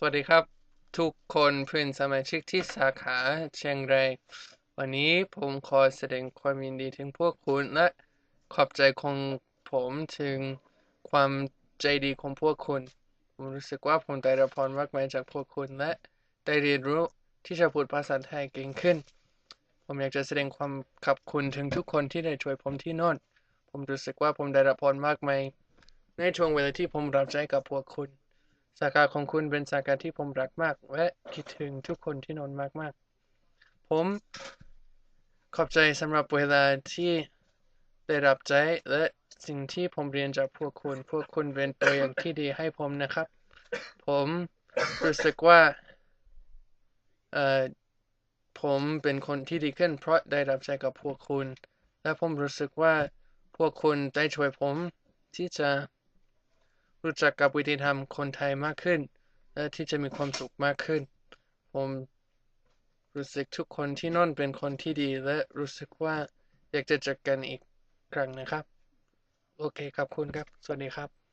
สวัสดีครับ ทุกคนเพื่อนสมาชิกที่สาขาเชียงรายวันนี้ผมขอแสดงความยินดีถึงพวกคุณและขอบใจของผมถึงความใจดีของพวกคุณ ผมรู้สึกว่าผมได้รับพรมากมายจากพวกคุณและได้เรียนรู้ที่จะพูดภาษาไทยเก่งขึ้น ผมอยากจะแสดงความขอบคุณถึงทุกคนที่ได้ช่วยผมที่โน่นผมรู้สึกว่าผมได้รับพรมากมายในช่วงเวลาที่ผมรับใจกับพวกคุณ สาขาของคุณเป็นสาขาที่ผมรักมาก และคิดถึงทุกคนที่นนท์มากๆ ผมขอบใจสำหรับเวลาที่ได้รับใจและสิ่งที่ผมเรียนจากพวกคุณ พวกคุณเป็นตัวอย่างที่ดีให้ผมนะครับ ผมรู้สึกว่าเอ่อผมเป็นคนที่ดีขึ้น เพราะได้รับใจกับพวกคุณ และผมรู้สึกว่าพวกคุณได้ช่วยผมที่จะ รู้จักกับวิธีทำคนไทยมากขึ้น และที่จะมีความสุขมากขึ้น ผมรู้สึกทุกคนที่นั่นเป็นคนที่ดี และรู้สึกว่าอยากจะเจอกันอีกครั้งนะครับ โอเคขอบคุณครับ สวัสดีครับ